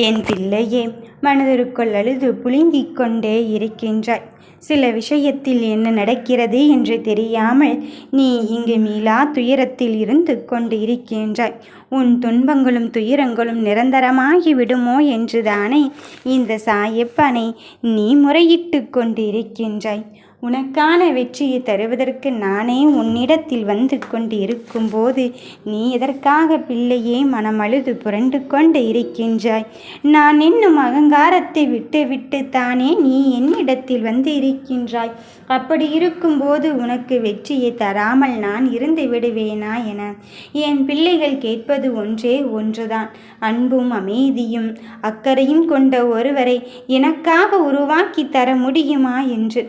என் பிள்ளையே மனதிற்குள் அழுது புழுங்கிக் கொண்டே இருக்கின்றாய். சில விஷயத்தில் என்ன நடக்கிறது என்று தெரியாமல் நீ இங்கு மீளா துயரத்தில் இருந்து கொண்டு இருக்கின்றாய். உன் துன்பங்களும் துயரங்களும் நிரந்தரமாகி விடுமோ என்றுதானே இந்த சாயப்பனை நீ முறையிட்டு கொண்டு இருக்கின்றாய் உனக்கான வெற்றியை தருவதற்கு நானே உன்னிடத்தில் வந்து கொண்டு இருக்கும்போது நீ எதற்காக பிள்ளையே மனமழுது புரண்டு கொண்டு இருக்கின்றாய்? நான் என்னும் அகங்காரத்தை விட்டு விட்டு தானே நீ என்னிடத்தில் வந்து இருக்கின்றாய் அப்படி இருக்கும்போது உனக்கு வெற்றியை தராமல் நான் இருந்து விடுவேனா என என் பிள்ளைகள் கேட்பது ஒன்றே ஒன்றுதான். அன்பும் அமைதியும் அக்கறையும் கொண்ட ஒருவரை எனக்காக உருவாக்கி தர முடியுமா என்று.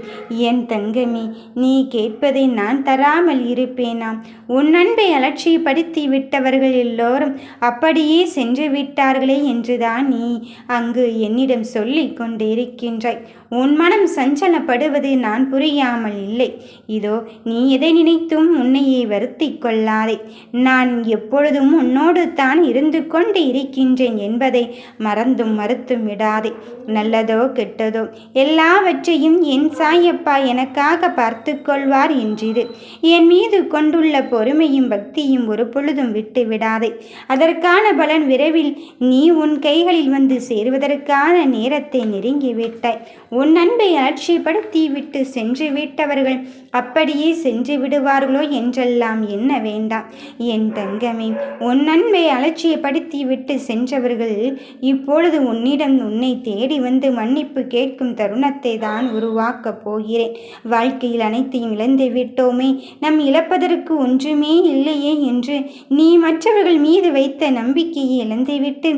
என் தங்கமே நீ கேட்பதை நான் தராமல் இருப்பேனாம் உன் அன்பை அலட்சியப்படுத்தி விட்டவர்கள் எல்லோரும் அப்படியே சென்று விட்டார்களே என்றுதான் நீ அங்கு என் என்னிடம் சொல்லிக் கொண்டிருக்கின்றாய். உன் மனம் சஞ்சலப்படுவது நான் புரியாமல் இல்லை. இதோ நீ எதை நினைத்தும் உன்னையே வருத்தி கொள்ளாதே. நான் எப்பொழுதும் உன்னோடு தான் இருந்து கொண்டு இருக்கின்றேன் என்பதை மறந்தும் மறுத்தும் விடாதே. நல்லதோ கெட்டதோ எல்லாவற்றையும் என் சாயப்பா எனக்காக பார்த்து கொள்வார் என்றிரு. என் மீது கொண்டுள்ள பொறுமையும் பக்தியும் ஒரு பொழுதும் விட்டு விடாதே. அதற்கான பலன் விரைவில் நீ உன் கைகளில் வந்து சேருவதற்காக சரியான நேரத்தை நெருங்கிவிட்டாய். உன் அன்பை அலட்சியப்படுத்தி விட்டு சென்று விட்டவர்கள் அப்படியே சென்று விடுவார்களோ என்றெல்லாம் என்ன வேண்டாம். என் தங்கமே உன் அன்பை அலட்சியப்படுத்தி விட்டு சென்றவர்கள் இப்பொழுது உன்னிடம் உன்னை தேடி வந்து மன்னிப்பு கேட்கும் தருணத்தை தான் உருவாக்கப் போகிறேன். வாழ்க்கையில் அனைத்தையும் இழந்து விட்டோமே நம் இழப்பதற்கு ஒன்றுமே இல்லையே என்று நீ மற்றவர்கள் மீது வைத்த நம்பிக்கையை இழந்துவிட்டு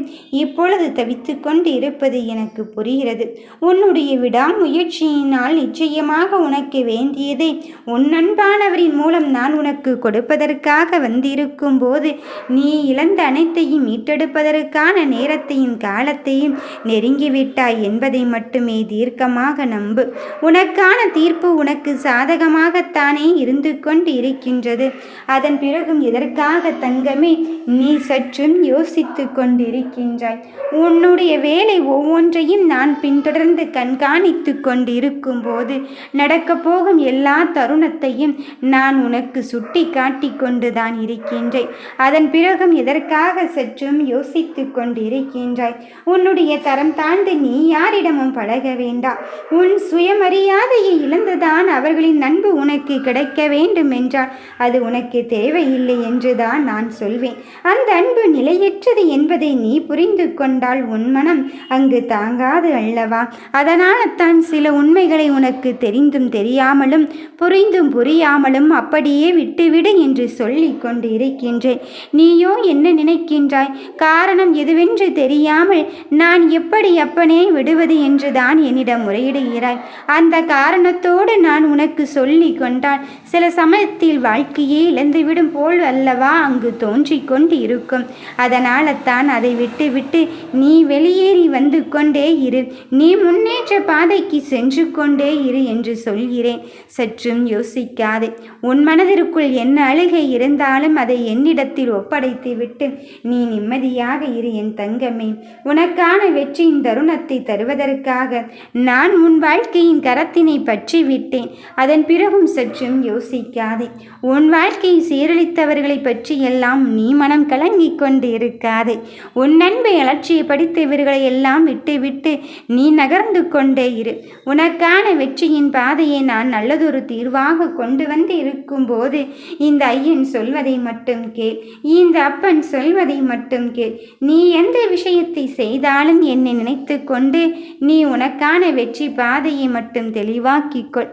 இப்பொழுது தவித்து கொண்டு இருப்பது எனக்கு புரிகிறது. உன்னுடைய விடாமுயற்சியினால் நிச்சயமாக உனக்கு வேண்டியதை. உன் அன்பானவரின் மூலம் நான் உனக்கு கொடுப்பதற்காக வந்திருக்கும் போது நீ இழந்த அனைத்தையும் மீட்டெடுப்பதற்கான நேரத்தையும் காலத்தையும் நெருங்கிவிட்டாய் என்பதை மட்டுமே தீர்க்கமாக நம்பு. உனக்கான தீர்ப்பு உனக்கு சாதகமாகத்தானே இருந்து கொண்டு இருக்கின்றது அதன் பிறகும் எதற்காக தங்கமே நீ சற்றும் யோசித்து கொண்டிருக்கின்றாய்? உன்னுடைய வேலை ஒவ்வொன்றையும் நான் பின்தொடர்ந்து கண்காணித்து கொண்டிருக்கும் போது நடக்கப் போகும் எல்லா தருணத்தையும் நான் உனக்கு சுட்டி காட்டி கொண்டுதான் இருக்கின்றேன். அதன் பிறகும் எதற்காக சற்றும் யோசித்து கொண்டிருக்கின்றாய்? உன்னுடைய தரம் தாழ்ந்து நீ யாரிடமும் பழக வேண்டாம். உன் சுயமரியாதையை இழந்துதான் அவர்களின் அன்பு உனக்கு கிடைக்க வேண்டும் என்றால் அது உனக்கு தேவையில்லை என்றுதான் நான் சொல்வேன். அந்த அன்பு நிலையற்றது என்பதை நீ புரிந்து கொண்டால் உன் மனம் அங்கு தாங்காது அல்லவா? அதனால்தான் சில உண்மைகளை உனக்கு தெரிந்தும் தெரியாமலும் புரிந்தும் புரியாமலும் அப்படியே விட்டுவிடு என்று சொல்லி கொண்டு இருக்கின்றேன் நீயோ என்ன நினைக்கின்றாய்? காரணம் எதுவென்று தெரியாமல் நான் எப்படி அப்பனே விடுவது என்றுதான் என்னிடம் முறையிடுகிறாய். அந்த காரணத்தோடு நான் உனக்கு சொல்லி கொண்டால் சில சமயத்தில் வாழ்க்கையே இழந்துவிடும் போல் அல்லவா அங்கு தோன்றிக் கொண்டு இருக்கும் அதனால்தான் அதை விட்டுவிட்டு நீ வெளியேறி வந்து கொண்டே இரு. நீ முன்னேற்ற பாதைக்கு சென்று கொண்டே இரு என்று சொல்கிறேன். சற்றும் யோசிக்காதே. உன் மனதிற்குள் என்ன அழுகை இருந்தாலும் அதை என்னிடத்தில் ஒப்படைத்து விட்டு நீ நிம்மதியாக இரு என் தங்கமே. உனக்கான வெற்றியின் தருணத்தை தருவதற்காக நான் உன் வாழ்க்கையின் கரத்தினை பற்றி விட்டேன் அதன் பிறகும் சற்றும் யோசிக்காதே. உன் வாழ்க்கையை சீரழித்தவர்களை பற்றியெல்லாம் நீ மனம் கலங்கிக் கொண்டு இருக்காதே. உன் நண்பை அலட்சியப்படுத்தியவர்களை எல்லாம் விட்டுவிட்டு நீ நகர்ந்து கொண்டே இரு. உனக்கான வெற்றியின் பாதையை நான் நல்லதொரு தீர்வாக கொண்டு வந்து இருக்கும்போது இந்த ஐயன் சொல்வதை மட்டும் கேள். இந்த அப்பன் சொல்வதை மட்டும் கேள். நீ எந்த விஷயத்தை செய்தாலும் என்னை நினைத்து கொண்டு நீ உனக்கான வெற்றி பாதையை மட்டும் தெளிவாக்கிக்கொள்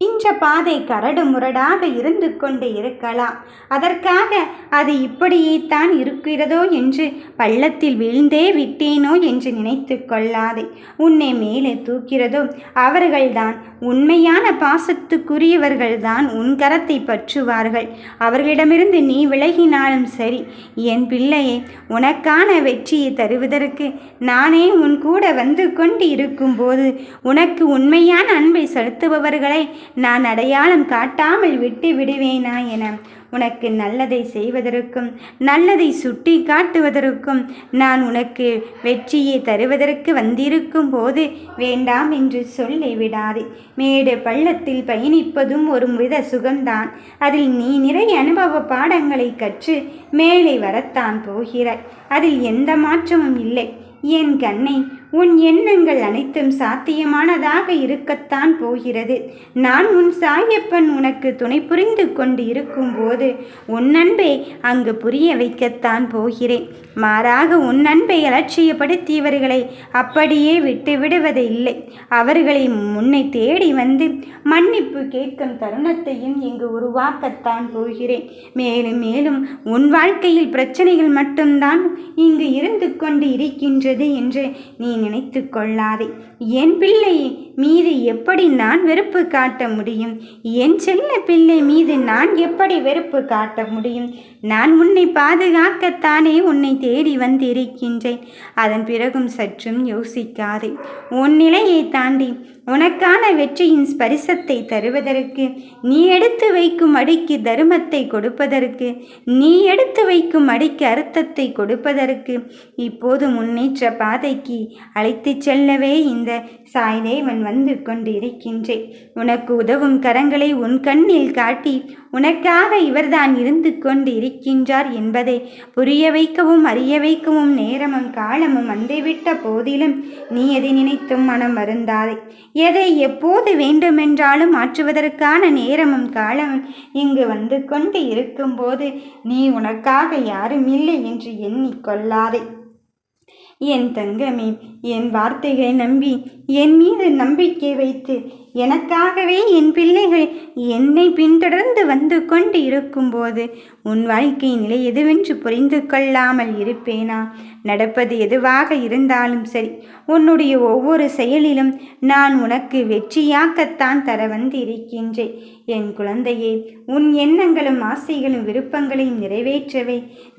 இந்த பாதை கரடு முரடாக இருந்து கொண்டு இருக்கலாம். அதற்காக அது இப்படியே தான் இருக்கிறதோ என்று பள்ளத்தில் விழுந்தே விட்டேனோ என்று நினைத்து கொள்ளாதே. உன்னை மேலே தூக்கிறதோ அவர்கள்தான் உண்மையான பாசத்துக்குரியவர்கள்தான் உன் கரத்தை பற்றுவார்கள். அவர்களிடமிருந்து நீ விலகினாலும் சரி என் பிள்ளையே உனக்கான வெற்றியை தருவதற்கு நானே உன் கூட வந்து கொண்டு இருக்கும்போது உனக்கு உண்மையான அன்பை செலுத்துபவர்களை நான் அடையாளம் காட்டாமல் விட்டு விடுவேனா என உனக்கு நல்லதை செய்வதற்கும் நல்லதை சுட்டி காட்டுவதற்கும் நான் உனக்கு வெற்றியை தருவதற்கு வந்திருக்கும் போது வேண்டாம் என்று சொல்லி விடாதே. மேடு பள்ளத்தில் பயணிப்பதும் ஒரு வித சுகம்தான். அதில் நீ நிறைய அனுபவ பாடங்களை கற்று மேலே வரத்தான் போகிறாய். அதில் எந்த மாற்றமும் இல்லை. என் கண்ணை உன் எண்ணங்கள் அனைத்தும் சாத்தியமானதாக இருக்கத்தான் போகிறது. நான் உன் சாயப்பன் உனக்கு துணை புரிந்து கொண்டு இருக்கும்போது உன் அன்பை அங்கு புரிய வைக்கத்தான் போகிறேன். மாறாக உன் அன்பை அலட்சியப்படுத்தியவர்களை அப்படியே விட்டு விடுவதை இல்லை அவர்களை முன்னை தேடி வந்து மன்னிப்பு கேட்கும் தருணத்தையும் இங்கு உருவாக்கத்தான் போகிறேன். மேலும் மேலும் உன் வாழ்க்கையில் பிரச்சனைகள் மட்டும்தான் இங்கு இருந்து கொண்டு இருக்கின்றது என்று நீ நினைத்து கொள்ளாதே. என் பிள்ளை மீது எப்படி நான் வெறுப்பு காட்ட முடியும்? என் செல்ல பிள்ளை மீது நான் எப்படி வெறுப்பு காட்ட முடியும்? நான் உன்னை பாதுகாக்கத்தானே உன்னை தேடி வந்திருக்கின்றேன். அதன் பிறகும் சற்றும் யோசிக்காதே. உன் நிலையை தாண்டி உனக்கான வெற்றியின் ஸ்பரிசத்தை தருவதற்கு நீ எடுத்து வைக்கும் அடிக்கு தருமத்தை கொடுப்பதற்கு நீ எடுத்து வைக்கும் அடிக்கு அர்த்தத்தை கொடுப்பதற்கு இப்போது முன்னேற்ற பாதைக்கு அழைத்துச் செல்லவே இந்த சாய்தேவன் வந்து கொண்டிருக்கின்றேன் உனக்கு உதவும் கரங்களை உன் கண்ணில் காட்டி உனக்காக இவர்தான் இருந்து கொண்டு இருக்கின்றார் என்பதை புரிய வைக்கவும் அறிய வைக்கவும் நேரமும் காலமும் வந்துவிட்ட போதிலும் நீ எதை நினைத்தும் மனம் வருந்தாதே. எதை எப்போது வேண்டுமென்றாலும் மாற்றுவதற்கான நேரமும் காலமும் இங்கு வந்து கொண்டு இருக்கும்போது நீ உனக்காக யாரும் இல்லை என்று எண்ணிக்கொள்ளாதே என் தங்கமே என் வார்த்தைகளை நம்பி என் மீது நம்பிக்கை வைத்து எனக்காகவே என் பிள்ளைகள் என்னை பின்தொடர்ந்து வந்து கொண்டு இருக்கும்போது உன் வாழ்க்கை நிலை எதுவென்று புரிந்து கொள்ளாமல் இருப்பேனா? நடப்பது எதுவாக இருந்தாலும் சரி உன்னுடைய ஒவ்வொரு செயலிலும் நான் உனக்கு வெற்றியாக்கத்தான் தர வந்து இருக்கின்றேன் என் குழந்தையே உன் எண்ணங்களும் ஆசைகளும் விருப்பங்களையும் நிறைவேற்றவே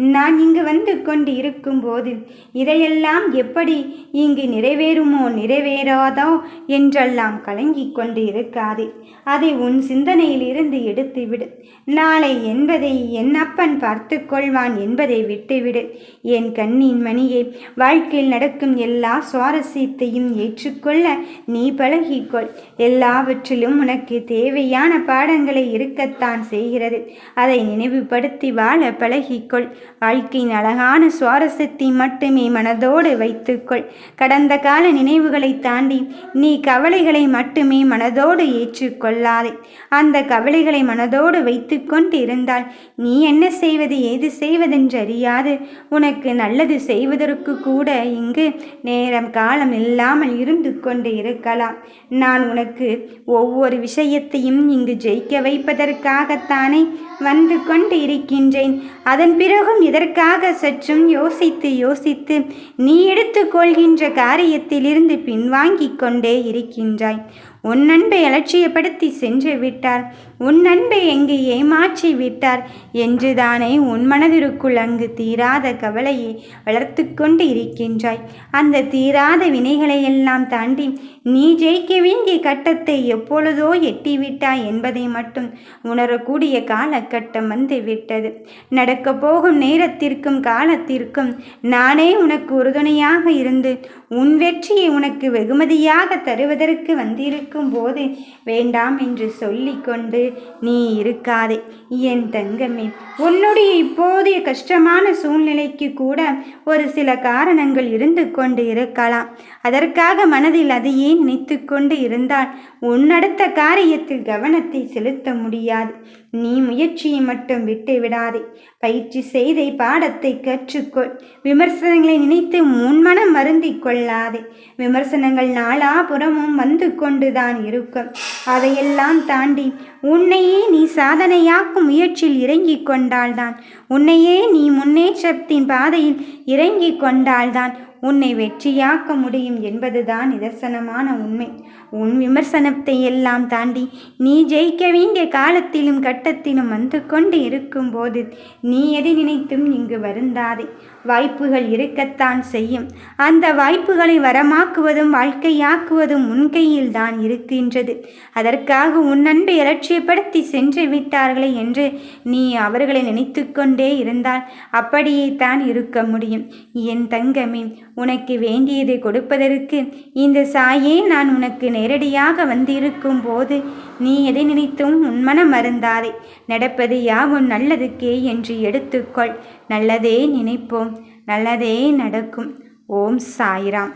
நான் இங்கு வந்து கொண்டு இருக்கும்போது இதையெல்லாம் எப்படி இங்கு நிறைவேறுமோ நிறைவேறாதோ என்றெல்லாம் கலங்கிக் கொண்டு இருக்காதே அதை உன் சிந்தனையில் இருந்து எடுத்துவிடு. நாளை என்பதை என் அப்பன் பார்த்து கொள்வான் என்பதை விட்டுவிடு. என் கண்ணின் மணியை வாழ்க்கையில் நடக்கும் எல்லா சுவாரஸ்யத்தையும் ஏற்றுக்கொள்ள நீ பழகிக்கொள். எல்லாவற்றிலும் உனக்கு தேவையான பாடங்களை இருக்கத்தான் செய்கிறது. அதை நினைவுபடுத்தி வாழ பழகிக்கொள். வாழ்க்கையின் அழகான சுவாரஸ்யத்தை மட்டுமே மனதோடு வைத்துக்கொள். கடந்த கால நினைவுகளை தாண்டி நீ கவலைகளை மட்டுமே மனதோடு ஏற்றுக்கொள்ளாதே. அந்த கவலைகளை மனதோடு வைத்து கொண்டு இருந்தால் நீ என்ன செய்வது ஏது செய்வதென்று அறியாது உனக்கு நல்லது செய்வதற்கு கூட இங்கு நேரம் காலம் இல்லாமல் இருந்து கொண்டு இருக்கலாம். நான் உனக்கு ஒவ்வொரு விஷயத்தையும் இங்கு ஜெயிக்க வைப்பதற்காகத்தானே வந்து கொண்டு இருக்கின்றேன் அதன் பிறகும் இதற்காக சற்றும் யோசித்து யோசித்து நீ எடுத்துக்கொள்கின்ற காரியத்திலிருந்து பின்வாங்கிக் கொண்டே இருக்கின்றாய். உன் அன்பை அலட்சியப்படுத்தி சென்று விட்டார். உன் அன்பை எங்கு ஏமாற்றி விட்டார்? என்று தானே உன் மனதிற்குள் அங்கு தீராத கவலையை வளர்த்து கொண்டு இருக்கின்றாய். அந்த தீராத வினைகளை எல்லாம் தாண்டி நீ ஜெயிக்க வேண்டிய கட்டத்தை எப்பொழுதோ எட்டிவிட்டாய் என்பதை மட்டும் உணரக்கூடிய காலகட்டம் வந்து விட்டது நடக்க போகும் நேரத்திற்கும் காலத்திற்கும் நானே உனக்கு உறுதுணையாக இருந்து உன் வெற்றியை உனக்கு வெகுமதியாக தருவதற்கு வந்திருக்கும் போது வேண்டாம் என்று சொல்லிக்கொண்டு நீ இருக்காதே என் தங்கமே. உன்னுடைய இப்போதைய கஷ்டமான சூழ்நிலைக்கு கூட ஒரு சில காரணங்கள் இருந்து கொண்டு இருக்கலாம். அதற்காக மனதில் அதையே நினைத்து கொண்டு இருந்தால் உன்னடுத்த காரியத்தில் கவனத்தை செலுத்த முடியாது. நீ முயற்சியை மட்டும் விட்டு விடாதே பயிற்சி செய்த பாடத்தை கற்றுக்கொள். விமர்சனங்களை நினைத்து முன்மனம் மருந்தி கொள்ளாதே. விமர்சனங்கள் நாலாபுறமும் வந்து கொண்டுதான் இருக்கும். அதையெல்லாம் தாண்டி உன்னையே நீ சாதனையாக்கும் முயற்சியில் இறங்கிக் கொண்டால்தான். உன்னையே நீ முன்னேற்றத்தின் பாதையில் இறங்கிக் கொண்டால்தான் உன்னை வெற்றியாக்க முடியும் என்பதுதான் நிதர்சனமான உண்மை. உன் விமர்சனத்தை எல்லாம் தாண்டி நீ ஜெயிக்க வேண்டிய காலத்திலும் கட்டத்திலும் வந்து கொண்டு இருக்கும்போது நீ எதை நினைத்தும் இங்கு வருந்தாதே. வாய்ப்புகள் இருக்கத்தான் செய்யும். அந்த வாய்ப்புகளை வரமாக்குவதும் வாழ்க்கையாக்குவதும் உன் கையில் தான் இருக்கின்றது. அதற்காக உன் அன்பை அலட்சியப்படுத்தி சென்று விட்டார்களே என்று நீ அவர்களை நினைத்து கொண்டே இருந்தால் அப்படியே தான் இருக்க முடியும். என் தங்கமே உனக்கு வேண்டியதை கொடுப்பதற்கு இந்த சாயே நான் உனக்கு நேரடியாக வந்திருக்கும் போது நீ எதை நினைத்தும் உன்மனம் மருந்தாதே நடப்பது யாவும் நல்லதுக்கே என்று எடுத்துக்கொள். நல்லதே நினைப்போம். நல்லதே நடக்கும். ஓம் சாய்ராம்.